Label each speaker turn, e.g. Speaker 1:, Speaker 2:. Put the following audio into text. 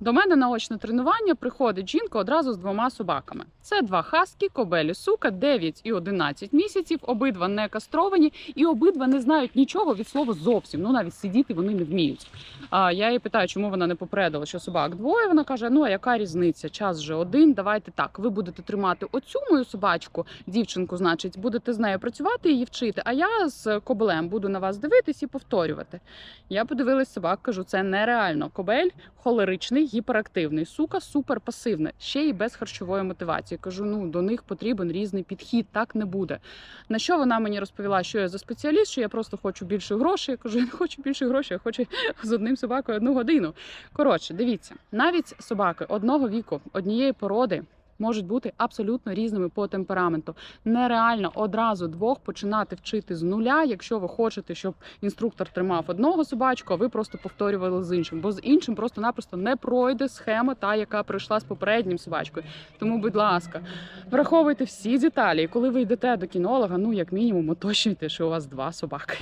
Speaker 1: До мене на очне тренування приходить жінка одразу з двома собаками. Це два хаски, кобелі, сука, 9 і 11 місяців. Обидва не кастровані, і обидва не знають нічого від слова зовсім. Ну навіть сидіти вони не вміють. А я її питаю, чому вона не попередила, що собак двоє. Вона каже: Ну а яка різниця? Час вже один. Давайте так. Ви будете тримати оцю мою собачку, дівчинку, значить, будете з нею працювати її вчити. А я з кобелем буду на вас дивитись і повторювати. Я подивилась собак, кажу, це нереально. Кобель холеричний, гіперактивний, сука суперпасивна, ще й без харчової мотивації. Кажу, ну до них потрібен різний підхід, так не буде. На що вона мені розповіла, що я за спеціаліст, що я просто хочу більше грошей. Я кажу, я не хочу більше грошей, я хочу з одним собакою одну годину. Коротше, дивіться, навіть собаки одного віку, однієї породи. Можуть бути абсолютно різними по темпераменту. Нереально одразу двох починати вчити з нуля, якщо ви хочете, щоб інструктор тримав одного собачку, а ви просто повторювали з іншим, бо з іншим просто-напросто не пройде схема, та яка пройшла з попереднім собачкою. Тому, будь ласка, враховуйте всі деталі. І коли ви йдете до кінолога, ну як мінімум, уточнюйте, що у вас два собаки.